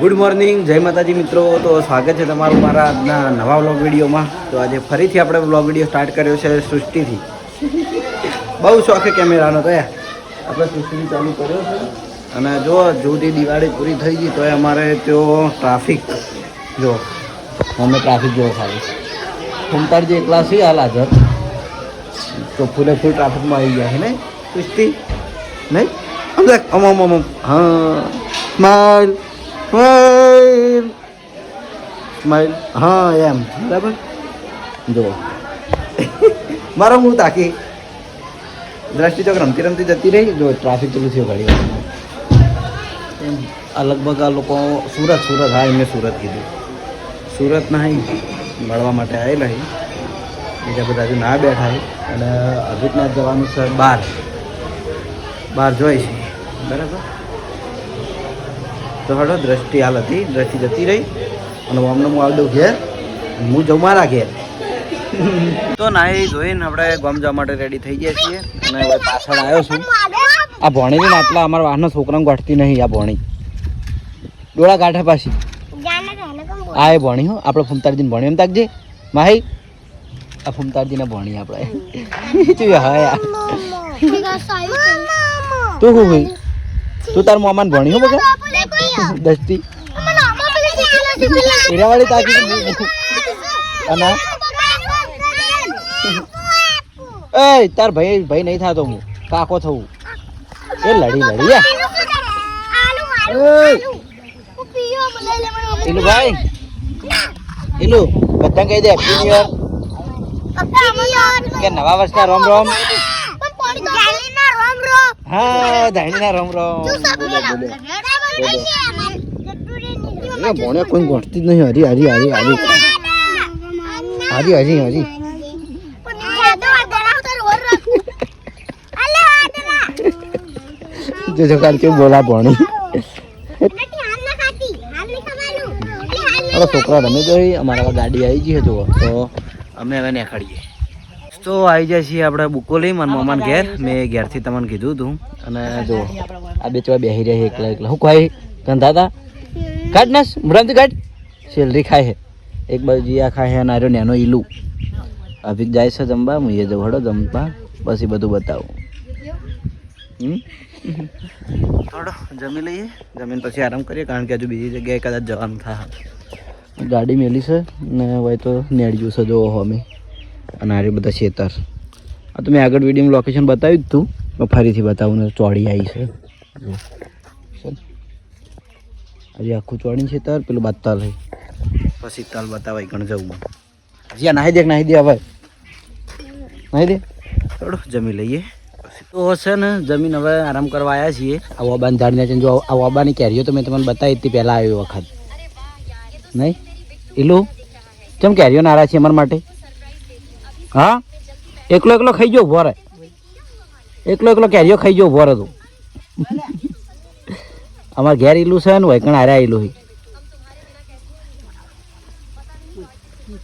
Good morning જય માતાજી મિત્રો. તો સ્વાગત છે તમારું મારા આજના નવા વ્લોગ વિડીયોમાં. તો આજે ફરીથી આપણે વ્લોગ વીડિયો સ્ટાર્ટ કર્યો છે સૃષ્ટિથી. બહુ શોખ કેમેરાનો તો આપણે સૃષ્ટિથી ચાલુ કર્યો છે. અને જો જોથી દિવાળી પૂરી થઈ ગઈ, તો અમારે તો ટ્રાફિક જો, અમે ટ્રાફિક જોવો ખાલી. ફૂમતાજી એકલા છીએ, હાલ હાજર. તો ફૂલે ફૂલ ટ્રાફિકમાં આવી ગયા છે ને સૃષ્ટિ, નહીં? આમ અમ આમ. હા. સ્માઈલ. સ્માઈલ હા, એમ. બરાબર? જો મારો હું તાકી. દ્રષ્ટિ ચોક રમતી રમતી જતી રહી. જો ટ્રાફિક ચાલુ થયો એમ. આ લગભગ આ લોકો સુરત સુરત. હા, એમને સુરત કીધું. સુરત ના મળવા માટે આવેલા બીજા બધા હજુ ના બેઠા અને હજુ જવાનું છે બહાર બહાર જોઈ છે. બરાબર? તો હડો દ્રષ્ટિ હાલ હતી દ્રષ્ટિ જતી રહી. અને અમને હું આવી દઉં ઘેર હું જઉં મારા ઘેર. તો નાહી જોઈને આપણે ગામ જવા માટે રેડી થઈ ગયા છીએ. અને હવે પાછળ આવ્યો છું. આ ભણી ને આટલા અમારા વાહનો છોકરાને ગાંઠતી નહીં આ ભણી. ડોળા કાંઠે પાછી. આ એ ભણી હો આપણે ફૂમતારજીને ભણી એમ તાકજે માહી આ ફૂમતારજીને ભણી આપણે. તું હા યાર તું ભાઈ તું તાર મામાને ભણી હો બગા દસતી હીરાવાળી તાકી અને? એ તાર ભાઈ ભાઈ નહીં થતો હું. કાકો થવું. એ લડી લડી એલું ભાઈ. એલું બધા કહી દે હેપી ન્યુ કે નવા વર્ષના રોમ રોમ? હા ધાણીના રોમ રોમ. બોલો બોલો એ ભણ્યા કોઈ ગોઠતી જ નહીં. હરી હરી હરી હરી. હરી હરી હરી. જો જો કાલ કેવું બોલા ભણી. અરે છોકરા રમે તો અમારા ગાડી આવી ગઈ તો તો અમે હવે નીકળીએ તો આવી જાય છીએ આપણે બુકો લઈ મારા મામાને ઘેર. મેં ઘેરથી તમને કીધું હતું અને જો આ બે ચોવા બેસી રહ્યા છે એકલા એકલા. હું ખાઈ ગંધા હતા કાઢ નાસ મુરામથી કાઢ. સેલરી ખાય છે. એક બાજુ જીયા ખાય હે અને આર્યો નેનો ઈલું. અભિક જાય છે જમવા હું એ જવું હડો જમવા પછી બધું બતાવું. હમ? થોડો જમી લઈએ. જમીન પછી આરામ કરીએ કારણ કે હજુ બીજી જગ્યાએ કદાચ જવાનું થાય. ગાડી મેલી છે ને હોય તો નેડ્યું છે જોવો અમે. અને આ બધા ખેતર આ તો મેં આગળ વિડીયોમાં લોકેશન બતાવ્યું હતું ફરીથી બતાવું ને ચોડી આવી છે. હજી આખું ચોડી ખેતર પેલું બાદ તલ છે. પછી તલ બતાવાય ગણ જવું. હજી આ નાહી દે નાહી દે હવે નાહી દે? થોડો જમી લઈએ. તો છે ને, જમીન હવે આરામ કરવા આવ્યા છીએ. આ વાબાને ઝાડને છે જો આ વાબાની કેરીઓ તો મેં તમને બતાવી હતી પહેલાં આવ્યો વખત. નહીં? એલું કેમ કેરીઓ નારા છે અમારા માટે? હા? એકલો એકલો ખાઈ ગયો, ભોરે. એકલો એકલો કેરીઓ ખાઈ ગયો, ભોરે તું. અમારે ઘેર ઈલું છે ને, વૈકણ હારે આવેલું છે.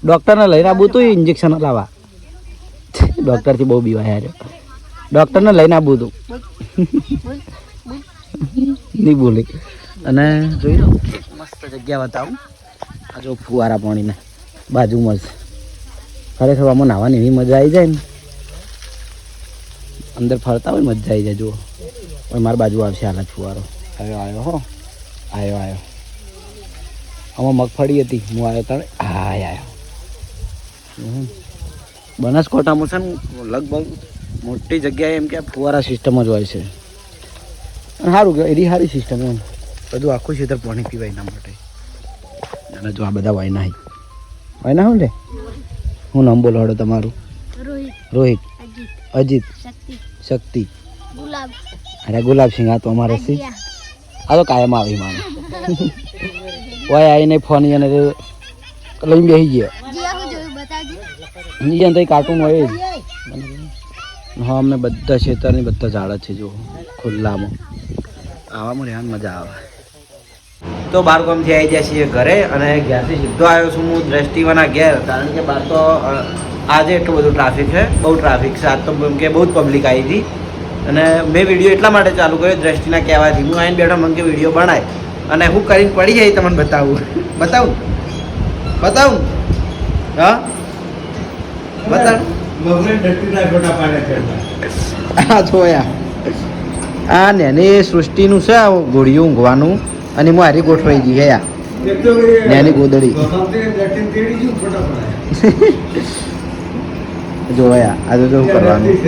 ડૉક્ટરને લઈને આવું તું ઇન્જેક્શન લાવવા. ડૉક્ટરથી બહુ બીવાય હારે ડૉક્ટરને લઈને આવું તું. નહીં બોલી. અને જોઈ લો, મસ્ત જગ્યા બતાવું. આ જો ફુવારા પાણીને બાજુમાં જ. ખરેખર આમાં નાહવાની એવી મજા આવી જાય ને. અંદર ફરતા હોય મજા આવી જાય, જુઓ. પણ મારી બાજુ આવશે હાલ ફુવારો. આવ્યો આવ્યો, હો. આવ્યો આવ્યો. આમાં મગફળી હતી. હું આવ્યો તારે? હાય આવ્યો. હમ. બનાસકાંઠામાં છે ને લગભગ મોટી જગ્યાએ એમ કે ફુવારા સિસ્ટમ જ હોય છે. સારું કે એની સારી સિસ્ટમ એમ. બધું આખું ક્ષેત્ર પાણી પીવાય એના માટે. અને જો આ બધા વાયના વાયના શું લે હું નામ બોલો હડો તમારું? રોહિત. અજીત. શક્તિ. અરે ગુલાબસિંહ આ તો અમારે સી આ તો કાયમ આવી માને ઓય આવીને ફોન એને લઈને બેસી ગયા. અહીંયા તો કાર્ટૂન હોય જ. હા અમને બધા ખેતરની બધા ઝાડ છે જો ખુલ્લામાં. આવામાં રહેવાની મજા આવે. તો બાર ગામથી આવી જાય છીએ ઘરે અને ઘેરથી સીધો આવ્યો છું હું દ્રષ્ટિવાના ઘેર કારણ કે બહાર તો આજે એટલું બધું ટ્રાફિક છે બહુ ટ્રાફિક છે. આજ તો એમ કે બહુ જ પબ્લિક આવી હતી. અને મેં વીડિયો એટલા માટે ચાલુ કર્યો દ્રષ્ટિના કહેવાથી. હું આવીને બેઠો મને કે વીડિયો બનાય. અને હું કરીને પડી જાય તમને બતાવું. બતાવું. બતાવું. હા? બતાવ. આ જોયા. આ નેની સૃષ્ટિનું છે આ ગોળીયું ઊંઘવાનું. અને હું હારી ગોઠવાઈ ગઈ આ. નેની ગોદડી. જોયા આ તો શું કરવાનું.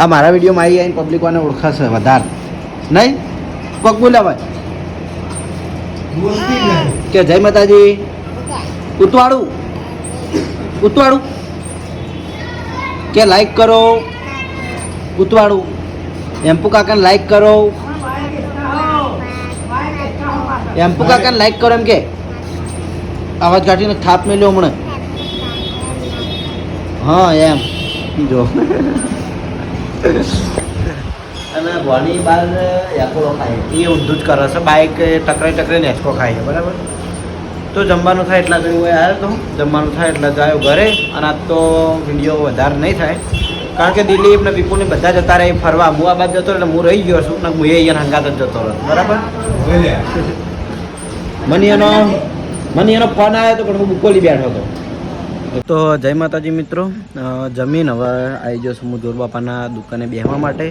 આ મારા વિડીયોમાં આવી આવીને પબ્લિક વાને ઓળખાશે વધારે. નહીં? કોક બોલાવાય કે જય માતાજી. ઉતવાળું. ઉતવાળું. કે લાઈક કરો. ઉતવાળું. એમ્પુ કાકાને લાઈક કરો. એમ્પુ કાકાને લાઈક કરો એમ કે. અવાજ કાઢીને થાપ મેલ્યો હમણાં. હા એમ. જો. અને ભણી બાર યાકોડો ખાય. એ ઊંધું જ કરે છે. બાઇક ટકરાઈ ટકરાઈને હેચકો ખાય બરાબર? તો જમવાનું થાય એટલા ઘડી હોય આવ્યો તો. જમવાનું થાય એટલે જાય ઘરે. અને આજ તો વીડિયો વધારે નહીં થાય. કારણ કે દિલીપ ને વિપુલ ને બધા જતા રહે. ફરવા હું આ બાદ જતો એટલે હું રહી ગયો છું. ને હું એ અહીંયા હંગાત જ જતો રહ્યો બરાબર? મને એનો મને એનો ફોન આવ્યો હતો, પણ હું બુકોલી બેઠો હતો. તો જય માતાજી મિત્રો. જમીન હવે આવી ગયો છું હું જોરબાપાના દુકાને બેસવા માટે.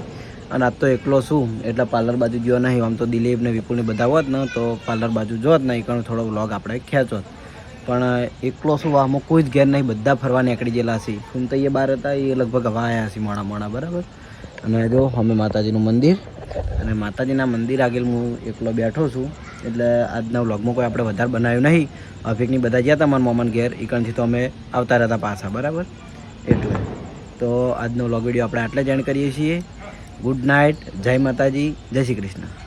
અને આજ તો એકલો છું, એટલે પાર્લર બાજુ ગયો નહીં. આમ તો દિલીપ ને વિપુલ બધા હોત ને, તો પાર્લર બાજુ જોત નહીં, કારણ થોડો વ્લોગ આપણે ખેંચોત પણ એકલો શું આમાં કોઈ જ ઘેર નહીં. બધા ફરવા નીકળી ગયેલા છે. ફૂમ તો એ બહાર હતા, એ લગભગ હવા આવ્યા છે મોડા મોડા, બરાબર? અને જો, અમે માતાજીનું મંદિર. અને માતાજીના મંદિર આગળ હું એકલો બેઠો છું. એટલે આજના વ્લોગમાં કોઈ આપણે વધારે બનાવ્યું નહીં. અફિકની બધા ગયા હતા મારા મોમન ઘેર. એકણથી તો અમે આવતા રહેતા પાછા, બરાબર? એટલે તો આજનો વ્લોગ વીડિયો આપણે આટલે જ એન્ડ કરીએ છીએ. ગુડ નાઇટ જય માતાજી. જય શ્રી કૃષ્ણ.